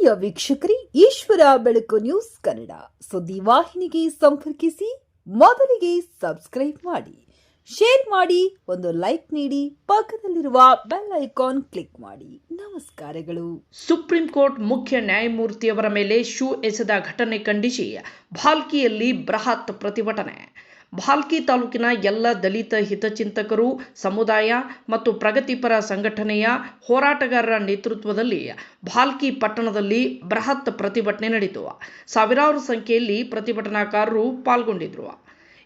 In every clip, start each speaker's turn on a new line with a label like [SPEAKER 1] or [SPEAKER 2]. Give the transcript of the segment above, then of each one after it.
[SPEAKER 1] ಆತ್ಮೀಯ ವೀಕ್ಷಕರೇ, ಈಶ್ವರ ಬೆಳಕು ನ್ಯೂಸ್ ಕನ್ನಡ. ಸುದ್ದಿ ವಾಹಿನಿಗೆ ಸಂಪರ್ಕಿಸಿ, ಮೊದಲಿಗೆ ಸಬ್ಸ್ಕ್ರೈಬ್ ಮಾಡಿ. ಶೇರ್ ಮಾಡಿ, ಒಂದು ಲೈಕ್ ನೀಡಿ, ಪಕ್ಕದಲ್ಲಿರುವ ಬೆಲ್ ಐಕಾನ್ ಕ್ಲಿಕ್ ಮಾಡಿ. ನಮಸ್ಕಾರಗಳು.
[SPEAKER 2] ಸುಪ್ರೀಂ ಕೋರ್ಟ್ ಮುಖ್ಯ ನ್ಯಾಯಮೂರ್ತಿಯವರ ಮೇಲೆ ಶೂ ಎಸೆದ ಘಟನೆ ಖಂಡಿಸಿ ಭಾಲ್ಕಿಯಲ್ಲಿ ಬೃಹತ್ ಪ್ರತಿಭಟನೆ. ಭಾಲ್ಕಿ ತಾಲೂಕಿನ ಎಲ್ಲ ದಲಿತ ಹಿತಚಿಂತಕರು, ಸಮುದಾಯ ಮತ್ತು ಪ್ರಗತಿಪರ ಸಂಘಟನೆಯ ಹೋರಾಟಗಾರರ ನೇತೃತ್ವದಲ್ಲಿ ಭಾಲ್ಕಿ ಪಟ್ಟಣದಲ್ಲಿ ಬೃಹತ್ ಪ್ರತಿಭಟನೆ ನಡೆಯಿತು. ಸಾವಿರಾರು ಸಂಖ್ಯೆಯಲ್ಲಿ ಪ್ರತಿಭಟನಾಕಾರರು ಪಾಲ್ಗೊಂಡಿದ್ದರು.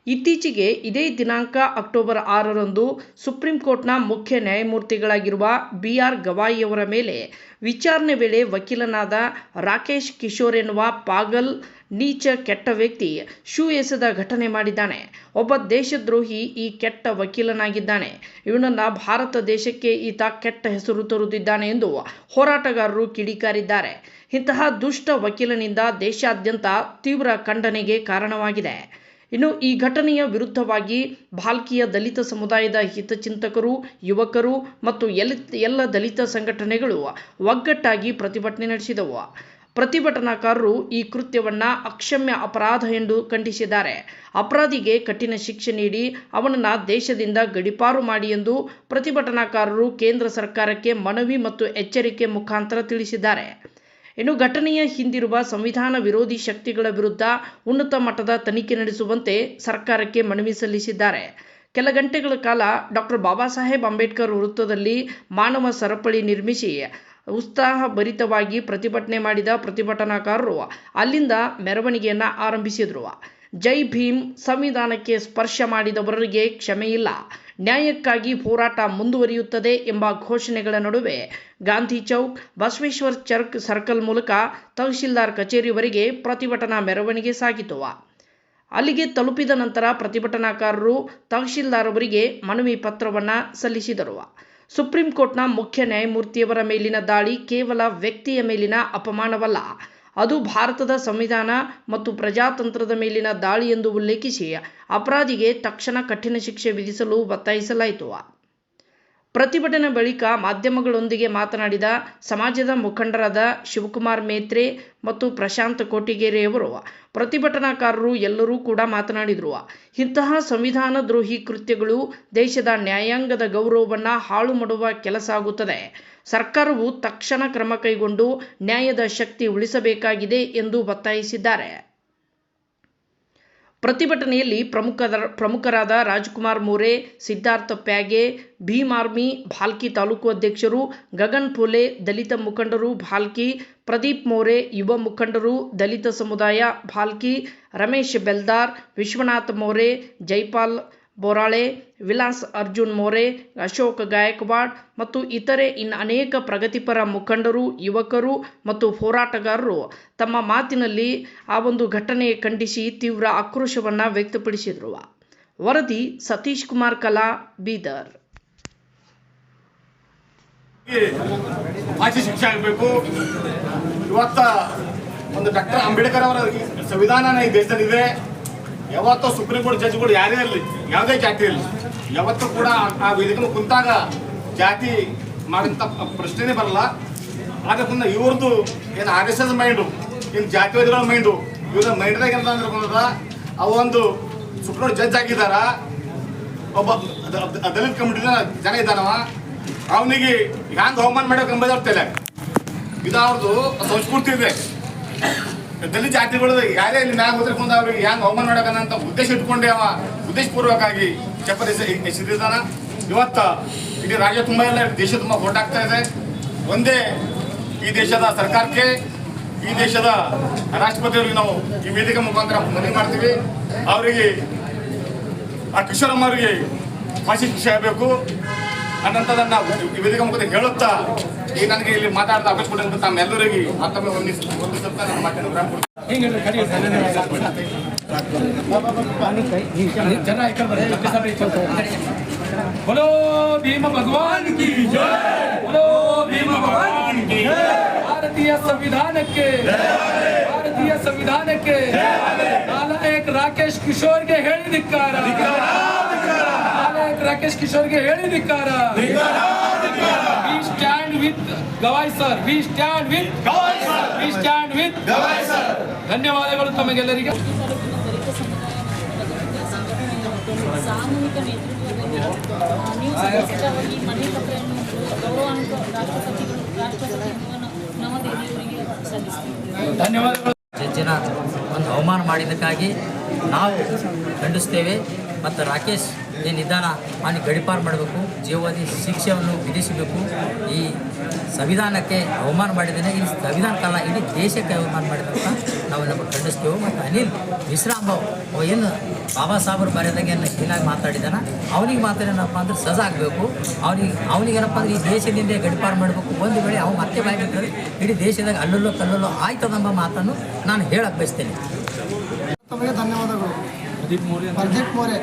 [SPEAKER 2] ಇತ್ತೀಚೆಗೆ ಇದೇ ದಿನಾಂಕ ಅಕ್ಟೋಬರ್ ಆರರಂದು ಸುಪ್ರೀಂ ಕೋರ್ಟ್ನ ಮುಖ್ಯ ನ್ಯಾಯಮೂರ್ತಿಗಳಾಗಿರುವ ಬಿ ಆರ್ ಗವಾಯಿಯವರ ಮೇಲೆ ವಿಚಾರಣೆ ವೇಳೆ ವಕೀಲನಾದ ರಾಕೇಶ್ ಕಿಶೋರ್ ಎನ್ನುವ ಪಾಗಲ್ ನೀಚ ಕೆಟ್ಟ ವ್ಯಕ್ತಿ ಶೂ ಎಸೆದ ಘಟನೆ ಮಾಡಿದ್ದಾನೆ. ಒಬ್ಬ ದೇಶದ್ರೋಹಿ ಈ ಕೆಟ್ಟ ವಕೀಲನಾಗಿದ್ದಾನೆ. ಇವನನ್ನ ಭಾರತ ದೇಶಕ್ಕೆ ಈತ ಕೆಟ್ಟ ಹೆಸರು ತರುತ್ತಿದ್ದಾನೆ ಎಂದು ಹೋರಾಟಗಾರರು ಕಿಡಿಕಾರಿದ್ದಾರೆ. ಇಂತಹ ದುಷ್ಟ ವಕೀಲನಿಂದ ದೇಶಾದ್ಯಂತ ತೀವ್ರ ಖಂಡನೆಗೆ ಕಾರಣವಾಗಿದೆ. ಇನ್ನು ಈ ಘಟನೆಯ ವಿರುದ್ಧವಾಗಿ ಭಾಲ್ಕಿಯ ದಲಿತ ಸಮುದಾಯದ ಹಿತಚಿಂತಕರು, ಯುವಕರು ಮತ್ತು ಎಲ್, ಎಲ್ಲ ದಲಿತ ಸಂಘಟನೆಗಳು ಒಗ್ಗಟ್ಟಾಗಿ ಪ್ರತಿಭಟನೆ ನಡೆಸಿದವು. ಪ್ರತಿಭಟನಾಕಾರರು ಈ ಕೃತ್ಯವನ್ನ ಅಕ್ಷಮ್ಯ ಅಪರಾಧ ಎಂದು ಖಂಡಿಸಿದ್ದಾರೆ. ಅಪರಾಧಿಗೆ ಕಠಿಣ ಶಿಕ್ಷೆ ನೀಡಿ ಅವನನ್ನು ದೇಶದಿಂದ ಗಡಿಪಾರು ಮಾಡಿ ಎಂದು ಪ್ರತಿಭಟನಾಕಾರರು ಕೇಂದ್ರ ಸರ್ಕಾರಕ್ಕೆ ಮನವಿ ಮತ್ತು ಎಚ್ಚರಿಕೆ ಮುಖಾಂತರ ತಿಳಿಸಿದ್ದಾರೆ. ಇನ್ನು ಘಟನೆಯ ಹಿಂದಿರುವ ಸಂವಿಧಾನ ವಿರೋಧಿ ಶಕ್ತಿಗಳ ವಿರುದ್ಧ ಉನ್ನತ ಮಟ್ಟದ ತನಿಖೆ ನಡೆಸುವಂತೆ ಸರ್ಕಾರಕ್ಕೆ ಮನವಿ ಸಲ್ಲಿಸಿದ್ದಾರೆ. ಕೆಲ ಗಂಟೆಗಳ ಕಾಲ ಡಾಕ್ಟರ್ ಬಾಬಾ ಸಾಹೇಬ್ ಅಂಬೇಡ್ಕರ್ ವೃತ್ತದಲ್ಲಿ ಮಾನವ ಸರಪಳಿ ನಿರ್ಮಿಸಿ ಉತ್ಸಾಹಭರಿತವಾಗಿ ಪ್ರತಿಭಟನೆ ಮಾಡಿದ ಪ್ರತಿಭಟನಾಕಾರರು ಅಲ್ಲಿಂದ ಮೆರವಣಿಗೆಯನ್ನು ಆರಂಭಿಸಿದರು. ಜೈ ಭೀಮ್ ಸಂವಿಧಾನಕ್ಕೆ ಸ್ಪರ್ಶ ಮಾಡಿದವರಿಗೆ ಕ್ಷಮೆಯಿಲ್ಲ. ನ್ಯಾಯಕ್ಕಾಗಿ ಹೋರಾಟ ಮುಂದುವರಿಯುತ್ತದೆ ಎಂಬ ಘೋಷಣೆಗಳ ನಡುವೆ ಗಾಂಧಿ ಚೌಕ್, ಬಸವೇಶ್ವರ್ ಚರ್ಕ್ ಸರ್ಕಲ್ ಮೂಲಕ ತಹಶೀಲ್ದಾರ್ ಕಚೇರಿವರೆಗೆ ಪ್ರತಿಭಟನಾ ಮೆರವಣಿಗೆ ಸಾಗಿತು. ಅಲ್ಲಿಗೆ ತಲುಪಿದ ನಂತರ ಪ್ರತಿಭಟನಾಕಾರರು ತಹಶೀಲ್ದಾರ್ ಅವರಿಗೆ ಮನವಿ ಪತ್ರವನ್ನು ಸಲ್ಲಿಸಿದರು. ಸುಪ್ರೀಂ ಕೋರ್ಟ್ನ ಮುಖ್ಯ ನ್ಯಾಯಮೂರ್ತಿಯವರ ಮೇಲಿನ ದಾಳಿ ಕೇವಲ ವ್ಯಕ್ತಿಯ ಮೇಲಿನ ಅಪಮಾನವಲ್ಲ. ಅದು ಭಾರತದ ಸಂವಿಧಾನ ಮತ್ತು ಪ್ರಜಾತಂತ್ರದ ಮೇಲಿನ ದಾಳಿ ಎಂದು ಉಲ್ಲೇಖಿಸಿ, ಅಪರಾಧಿಗೆ ತಕ್ಷಣ ಕಠಿಣ ಶಿಕ್ಷೆ ವಿಧಿಸಲು ಒತ್ತಾಯಿಸಲಾಯಿತು. ಪ್ರತಿಭಟನೆ ಬಳಿಕ ಮಾಧ್ಯಮಗಳೊಂದಿಗೆ ಮಾತನಾಡಿದ ಸಮಾಜದ ಮುಖಂಡರಾದ ಶಿವಕುಮಾರ್ ಮೇತ್ರೆ ಮತ್ತು ಪ್ರಶಾಂತ್ ಕೋಟಿಗೆರೆಯವರು ಪ್ರತಿಭಟನಾಕಾರರು ಎಲ್ಲರೂ ಕೂಡ ಮಾತನಾಡಿದರು. ಇಂತಹ ಸಂವಿಧಾನ ದ್ರೋಹಿ ಕೃತ್ಯಗಳು ದೇಶದ ನ್ಯಾಯಾಂಗದ ಗೌರವವನ್ನು ಹಾಳು ಮಾಡುವ ಕೆಲಸ ಆಗುತ್ತದೆ. ಸರ್ಕಾರವು ತಕ್ಷಣ ಕ್ರಮ ಕೈಗೊಂಡು ನ್ಯಾಯದ ಶಕ್ತಿ ಉಳಿಸಬೇಕಾಗಿದೆ ಎಂದು ಒತ್ತಾಯಿಸಿದ್ದಾರೆ. ಪ್ರತಿಭಟನೆಯಲ್ಲಿ ಪ್ರಮುಖದ ಪ್ರಮುಖರಾದ ರಾಜ್ಕುಮಾರ್ ಮೋರೆ, ಸಿದ್ಧಾರ್ಥ ಪ್ಯಾಗೆ, ಭೀಮ್ ಆರ್ಮಿ, ಭಾಲ್ಕಿ ತಾಲೂಕು ಅಧ್ಯಕ್ಷರು, ಗಗನ್ ಫೋಲೆ ದಲಿತ ಮುಖಂಡರು ಭಾಲ್ಕಿ, ಪ್ರದೀಪ್ ಮೋರೆ, ಯುವ ಮುಖಂಡರು, ದಲಿತ ಸಮುದಾಯ ಭಾಲ್ಕಿ, ರಮೇಶ್ ಬೆಲ್ದಾರ್, ವಿಶ್ವನಾಥ್ ಮೋರೆ, ಜೈಪಾಲ್ ಬೋರಾಳೆ, ವಿಲಾಸ್ ಅರ್ಜುನ್ ಮೋರೆ, ಅಶೋಕ್ ಗಾಯಕ್ವಾಡ್ ಮತ್ತು ಇತರೆ ಇನ್ನು ಅನೇಕ ಪ್ರಗತಿಪರ ಮುಖಂಡರು, ಯುವಕರು ಮತ್ತು ಹೋರಾಟಗಾರರು ತಮ್ಮ ಮಾತಿನಲ್ಲಿ ಆ ಒಂದು ಘಟನೆ ಖಂಡಿಸಿ ತೀವ್ರ ಆಕ್ರೋಶವನ್ನು ವ್ಯಕ್ತಪಡಿಸಿದರು. ವರದಿ ಸತೀಶ್ ಕುಮಾರ್ ಕಲಾ, ಬೀದರ್.
[SPEAKER 3] ಮಾಜಿ ಶಿಕ್ಷೆ ಇವತ್ತ ಒಂದು ಡಾಕ್ಟರ್ ಅಂಬೇಡ್ಕರ್ ಅವರ ಸಂವಿಧಾನ ಈ ಯಾವತ್ತೂ ಸುಪ್ರೀಂ ಕೋರ್ಟ್ ಜಡ್ಜ್ಗಳು ಯಾರೇ ಇರಲಿ, ಯಾವುದೇ ಜಾತಿ ಇರಲಿ, ಯಾವತ್ತೂ ಕೂಡ ಆ ವೇದಿಕೆ ಕುಂತಾಗ ಜಾತಿ ಮಾಡಿದಂಥ ಪ್ರಶ್ನೆನೇ ಬರಲ್ಲ. ಆದ್ರೆ ಪುನಃ ಇವ್ರದ್ದು ಏನು ಆರ್ ಎಸ್ ಎಸ್ ಮೈಂಡು ಏನು ಜಾತಿವಾದಿಗಳ ಮೈಂಡು ಇವ್ರ ಮೈಂಡ್ದಾಗ ಏನದ ಅಂದ್ರೆ ಬಂದದ ಅವ ಒಂದು ಸುಪ್ರೀಂ ಕೋರ್ಟ್ ಜಡ್ಜ್ ಆಗಿದ್ದಾರ? ಒಬ್ಬ ದಲಿತ ಕಮಿಟಿದ ಜನ ಇದ್ದಾನವ, ಅವನಿಗೆ ಹ್ಯಾಂಗ ಅವಮಾನ ಮಾಡೋಕೆ ಎಂಬುದು ಅವ್ರ ತಲೆ. ಇದು ಅವ್ರದ್ದು ಸಂಸ್ಕೃತಿ ಇದೆ. ದಲಿತ ಜಾತಿಗಳು ಯಾರೇ ಇಲ್ಲಿ ಮ್ಯಾಗ ಹೋದ್ರೆ ಕುಂದ ಅವ್ರಿಗೆ ಹ್ಯಾಂಗ ಅವಮಾನ ಅಂತ ಉದ್ದೇಶ ಇಟ್ಕೊಂಡೆ ಅವ. ಉದ್ದೇಶಪೂರ್ವಕವಾಗಿ ಚಪ್ಪಲಿ ಎಸೆದಿದ್ದಾನ ಇವತ್ತ ಇಡೀ ರಾಜ್ಯ ತುಂಬ ಇಲ್ಲ ದೇಶ ತುಂಬ ಆಗ್ತಾ ಇದೆ. ಒಂದೇ ಈ ದೇಶದ ಸರ್ಕಾರಕ್ಕೆ, ಈ ದೇಶದ ರಾಷ್ಟ್ರಪತಿಯವರಿಗೆ ನಾವು ಈ ವೇದಿಕೆ ಮುಖಾಂತರ ಮನವಿ ಮಾಡ್ತೀವಿ. ಅವರಿಗೆ ಆ ಕಿಶೋರಮ್ಮ ಅವರಿಗೆ ಫಾಶಿ ಶಿಕ್ಷೆ ಆಗಬೇಕು ಅನ್ನಂಥದನ್ನ ಈ ವೇದಿಕೆ ಮುಖಾಂತರ ಹೇಳುತ್ತಾ ಈ ನನಗೆ ಇಲ್ಲಿ ಮಾತಾಡಿದ ಅವಕಾಶ ಕೊಟ್ಟಂತ ತಮ್ಮೆಲ್ಲರಿಗೆ ಮತ್ತೊಮ್ಮೆ ಒಂದಿಸ್ ಒಂದು ಸ್ವಲ್ಪ ನನ್ನ ಮಾತನ್ನು ವಿರಾಮ ಕೊಡ್ತೀನಿ.
[SPEAKER 4] बोलो भीम भगवान की जय बोलो भीम भगवान की ಭಾರತೀಯ ಸಂವಿಧಾನಕ್ಕೆ ಭಾರತೀಯ ಸಂವಿಧಾನಕ್ಕೆ ನಾಲಾಯಕ್ ರಾಕೇಶ್ ಕಿಶೋರ್ಗೆ ಹೇಳಿ ಧಿಕ್ಕಾರ ನಾಲಾಯಕ್ ರಾಕೇಶ್ ಕಿಶೋರ್ಗೆ ಹೇಳಿ ಧಿಕ್ಕಾರ we stand with Gavai sir we stand with we stand with ಧನ್ಯವಾದಗಳು ತಮಗೆಲ್ಲರಿಗೆ.
[SPEAKER 5] ಸಾಮೂಹಿಕ ನೇತೃತ್ವದಲ್ಲಿ ನೀವು ಗೌರವಾನ್ವಿತ ರಾಷ್ಟ್ರಪತಿಗಳು ನವದೆಹಲಿಯವರಿಗೆ ಸಲ್ಲಿಸ್ತೀವಿ.
[SPEAKER 4] ಧನ್ಯವಾದಗಳು.
[SPEAKER 6] ಒಂದು ಅವಮಾನ ಮಾಡಿದ್ದಕ್ಕಾಗಿ ನಾವು ಖಂಡಿಸ್ತೇವೆ. ಮತ್ತು ರಾಕೇಶ್ ಏನಿದ್ದಾನ ಅಲ್ಲಿ ಗಡಿಪಾರು ಮಾಡಬೇಕು ಜೀವಾವಧಿ ಶಿಕ್ಷೆಯನ್ನು ವಿಧಿಸಬೇಕು. ಈ ಸಂವಿಧಾನಕ್ಕೆ ಅವಮಾನ ಮಾಡಿದ್ದೇನೆ ಈ ಸಂವಿಧಾನ ಕಾಲ ಇಡೀ ದೇಶಕ್ಕೆ ಅವಮಾನ ಮಾಡಿದಂತ ನಾವು ನಾವೆಲ್ಲ ಖಂಡಿಸ್ತೇವೆ ಮತ್ತು ಅನಿಲ್ ವಿಶ್ರಾಮ್ ಅವ ಏನು ಬಾಬಾ ಸಾಹೇಬ್ರು ಬರೆದಾಗ ಏನು ಹೀನಾಗಿ ಮಾತಾಡಿದಾನ ಅವನಿಗೆ ಮಾತ್ರ ಏನಪ್ಪ ಅಂದ್ರೆ ಸಜಾ ಆಗಬೇಕು. ಅವನಿಗೆ ಅವನಿಗೇನಪ್ಪ ಅಂದ್ರೆ ಈ ದೇಶದಿಂದ ಗಡಿಪಾರು ಮಾಡಬೇಕು. ಒಂದು ವೇಳೆ ಅವ್ನು ಮತ್ತೆ ಬಾಯ್ಬಿಟ್ರೆ ಇಡೀ ದೇಶದಾಗ ಅಲ್ಲಲ್ಲೋ ಕಲ್ಲಲ್ಲೋ ಆಯ್ತದೆಂಬ ಮಾತನ್ನು ನಾನು ಹೇಳಕ್ಕೆ ಬಯಸ್ತೇನೆ.
[SPEAKER 7] ತಮಗೆ ಧನ್ಯವಾದಗಳು. ಪ್ರದೀಪ್ ಮೋರೆ